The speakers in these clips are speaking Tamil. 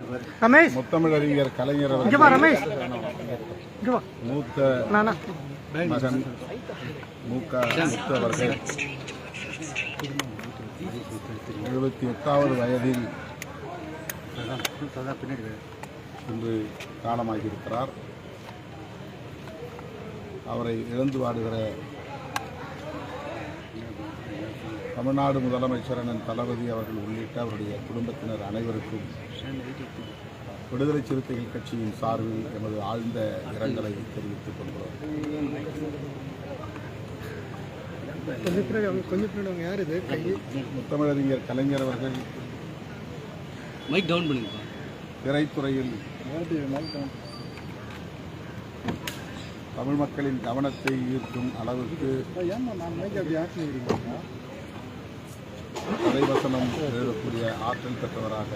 ரமேஷ். முத்தமிழறிஞர் கலைஞர் இங்க வா அவர்கள் ரமேஷ் மூத்த மகன் எழுபத்தி எட்டாவது வயதில் இன்று காலமாகியிருக்கிறார். அவரை இழந்து வாடுகிற தமிழ்நாடு முதலமைச்சர் அண்ணன் தளபதி அவர்கள் உள்ளிட்ட அவருடைய குடும்பத்தினர் அனைவருக்கும் விடுதலை சிறுத்தைகள் கட்சியின் சார்பில் எமது ஆழ்ந்த இரங்கலை தெரிவித்துக் கொள்கிறோம். முத்தமிழறிஞர் கலைஞர் அவர்கள் மைக் டவுன் பண்ணிருப்பா திரைத்துறையில் தமிழ் மக்களின் கவனத்தை ஈர்க்கும் அளவுக்கு கதைவசனம் எழுதக்கூடிய ஆற்றல் பெற்றவராக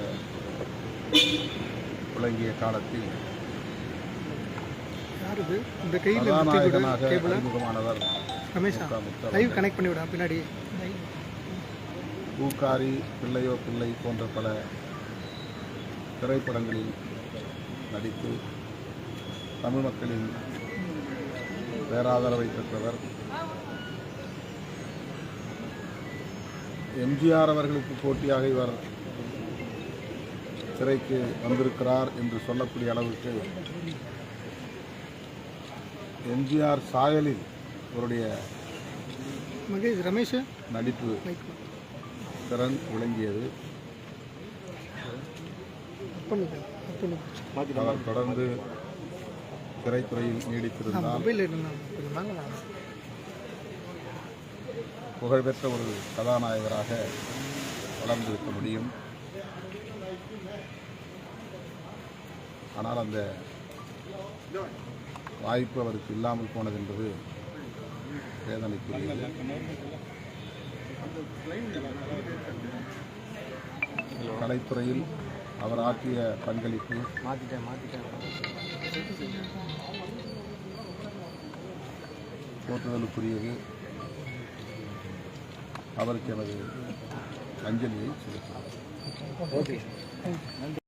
விளங்கிய காலத்தில் கதாநாயகனாக அறிமுகமானவர் பின்னாடி. பூக்காரி பிள்ளையோ பிள்ளை போன்ற பல திரைப்படங்களில் நடித்து தமிழ் மக்களின் பேராதரவை பெற்றவர் எம்ஜிஆர் அவர்களுக்கு போட்டியாக இவர் திரைக்கு வந்திருக்கிறார் என்று சொல்லக்கூடிய அளவுக்கு எம்ஜிஆர் சாயலில் இவருடைய மகேஷ் ரமேஷ்? நடிப்பு திறன் விளங்கியது. தொடர்ந்து திரைத்துறையில் நீடித்திருந்தால் புகழ்பெற்ற ஒரு கதாநாயகராக வளர்ந்திருக்க முடியும். ஆனால் அந்த வாய்ப்பு அவருக்கு இல்லாமல் போனது என்பது வேதனைக்குரியது. கலைத்துறையில் அவர் ஆற்றிய பங்களிப்பு போற்றுதலுக்குரியது. அவருக்கு எனது அஞ்சலியை செலுத்துகிறேன்.